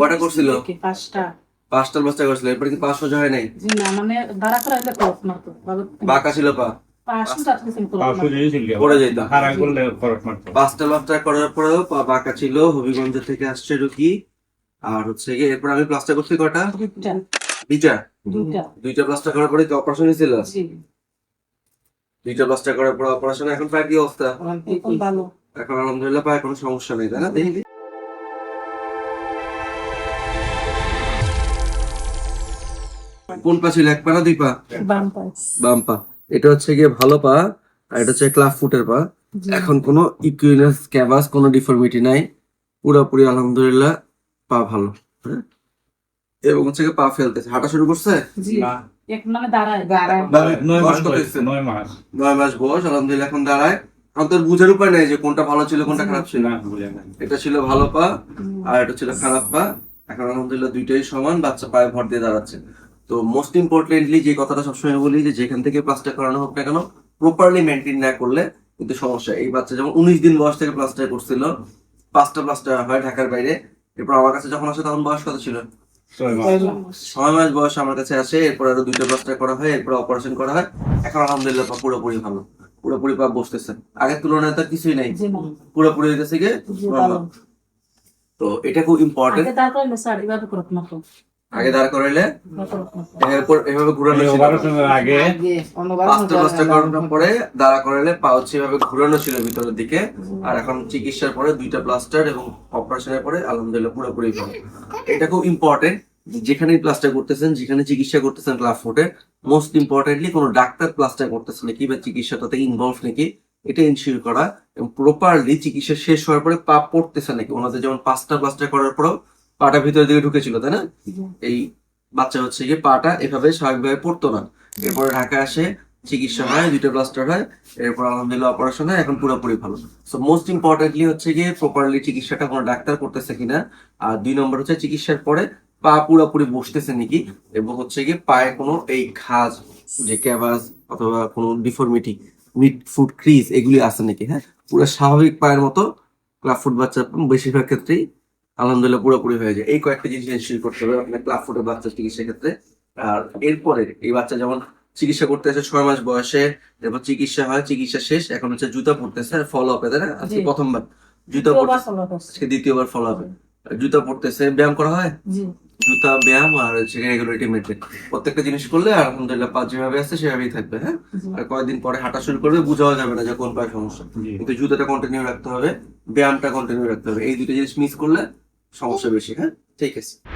কটা করছিল? পাঁচটা। পাঁচটা পাঁচটা করছিল এরপরে কি পাঁচ সোজা হয় নাই? জি না মানে দাঁড়া করা হলে খরচ মারতো বাঁকা ছিল পা। পাঁচটা চারটে সিম খরচ পাঁচশো মারতো। জিনিস ছিল। পড়ে যেত। খারাপ করলে খরচ মারতো। পাঁচটা প্লাস্টার করার পরেও বাঁকা ছিল হবিগঞ্জ থেকে আসছে রুকি। আর হচ্ছে গিয়ে এরপর আমি প্লাস্টার করছি কটা? দুইটা। দুইটা? দুইটা। দুইটা প্লাস্টার করার পরে অপারেশন ছিল দুইটা প্লাস্টার করার পর অপারেশন এখন প্রায় কি অবস্থা? এখন আলহামদুলিল্লাহ পায় কোনো সমস্যা নেই তাই না? কোন পা ছিল? এক পা না দুই পা? বাম পাই বাম পা। এটা হচ্ছে গিয়ে ভালো পা আর এটা হচ্ছে ক্লাব ফুটের পা। এখন কোনো ইকুইনাস ক্যাভাস কোনো ডিফর্মিটি নাই। পুরোপুরি আলহামদুলিল্লাহ পা ভালো হ্যাঁ? এবং হচ্ছে গিয়ে পা ফেলতেছে। হাঁটা শুরু করছে? জি। এক মানে দাঁড়ায়। দাঁড়ায়। নয় মাস হয়েছে, হয়েছে। নয় মাস। নয় মাস বয়স আলহামদুলিল্লাহ এখন দাঁড়ায়। এখন তোর বুঝার উপায় নাই যে কোনটা ভালো ছিল কোনটা খারাপ ছিল। এটা ছিল ভালো পা আর এটা ছিল খারাপ পা। এখন আলহামদুলিল্লাহ দুইটাই সমান বাচ্চা পায়ে ভর দিয়ে দাঁড়াচ্ছে। তো মোস্ট ইম্পর্টেন্টলি যে কথাটা সবসময় বলি যে যেখান থেকে প্লাস্টার করানো হোক না কেন প্রপারলি মেনটেন না করলে কিন্তু সমস্যা। এই বাচ্চা যেমন উনিশ দিন বয়স থেকে প্লাস্টার করছিল পাঁচটা প্লাস্টার হয় ঢাকার বাইরে এরপর আমার কাছে যখন আসে তখন বয়স কত ছিল? ছয় মাস। বয়স আমার কাছে আসে এরপর আরও দুইটা প্লাস্টার করা হয় এরপর অপারেশন করা হয়। এখন আলহামদুলিল্লাহ পা পুরোপুরি ভালো পুরোপুরি পা বসতেছে। আগের তুলনায় তো কিছুই নাই। পুরোপুরি হইতেছে গিয়ে তো এটা খুব ইম্পর্টেন্ট আগে দাঁড় করাইলে? এভাবে ঘুরানো ছিল। আগে। পাঁচটা পাঁচটা করানোর পরে দাঁড়া করাইলে পা হচ্ছে এভাবে ঘুরানো ছিল ভিতরের দিকে। আর এখন চিকিৎসার পরে দুইটা প্লাস্টার এবং অপারেশনের পরে আলহামদুলিল্লাহ পুরোপুরি ভালো। এটা খুব ইম্পর্টেন্ট যেখানে প্লাস্টার করতেছেন যেখানে চিকিৎসা করতেছেন ক্লাব ফুটে মোস্ট ইম্পর্টেন্টলি কোনো ডাক্তার প্লাস্টার করতেছে নাকি বা চিকিৎসাটাতে ইনভলভ নাকি এটা ইনশিওর করা এবং প্রপারলি চিকিৎসা শেষ হওয়ার পরে পা পড়তেছে নাকি। ওনাদের যেমন পাঁচটা প্লাস্টার করার পরেও পাটা ভিতরের দিকে ঢুকেছিল তাই না? এই বাচ্চা হচ্ছে গিয়ে পাটা এভাবে স্বাভাবিকভাবে পড়তো না। এরপরে ঢাকা আসে চিকিৎসা হয় দুইটা প্লাস্টার হয় এরপর আলহামদুলিল্লাহ অপারেশন হয় এখন পুরোপুরি ভালো। সো মোস্ট ইম্পর্টেন্টলি হচ্ছে গিয়ে প্রপারলি চিকিৎসাটা কোনো ডাক্তার করতেছে কিনা আর দুই নম্বর হচ্ছে চিকিৎসার পরে পা পুরোপুরি বসতেছে নাকি? এবং হচ্ছে গিয়ে পায়ে কোনো এই খাজ যে ক্যাভাস অথবা কোনো ডিফর্মিটি মিড ফুট ক্রিজ এগুলি আছে নাকি? হ্যাঁ? পুরো স্বাভাবিক পায়ের মতো ক্লাব ফুট বাচ্চা বেশিরভাগ ক্ষেত্রেই আলহামদুলিল্লাহ পুরোপুরি হয়ে যায়। এই কয়েকটা জিনিস এনশিওর করতে হবে আপনার ক্লাব ফুটের বাচ্চার চিকিৎসা ক্ষেত্রে। আর এরপরে এই বাচ্চা যেমন চিকিৎসা করতে আসে ছয় মাস বয়সে এরপর চিকিৎসা হয় চিকিৎসা শেষ এখন হচ্ছে জুতা পড়তেছে ফলো আপে তাই না? আজকে প্রথমবার জুতা দ্বিতীয়বার পড়তেছে। দ্বিতীয়বার ফলো আপে জুতা পড়তেছে ব্যায়াম করা হয়? জুতা ব্যায়াম আর হচ্ছে রেগুলারিটি মেনটেন প্রত্যেকটা জিনিস করলে আলহামদুলিল্লাহ পা যেভাবে আছে সেভাবেই থাকবে হ্যাঁ? আর কয়েকদিন পরে হাঁটা শুরু করবে বোঝাও যাবে না যে কোন পায়ে সমস্যা। কিন্তু জুতাটা কন্টিনিউ রাখতে হবে ব্যায়ামটা কন্টিনিউ রাখতে হবে। এই দুটো জিনিস মিস করলে সমস্যা বেশি হ্যাঁ? ঠিক আছে।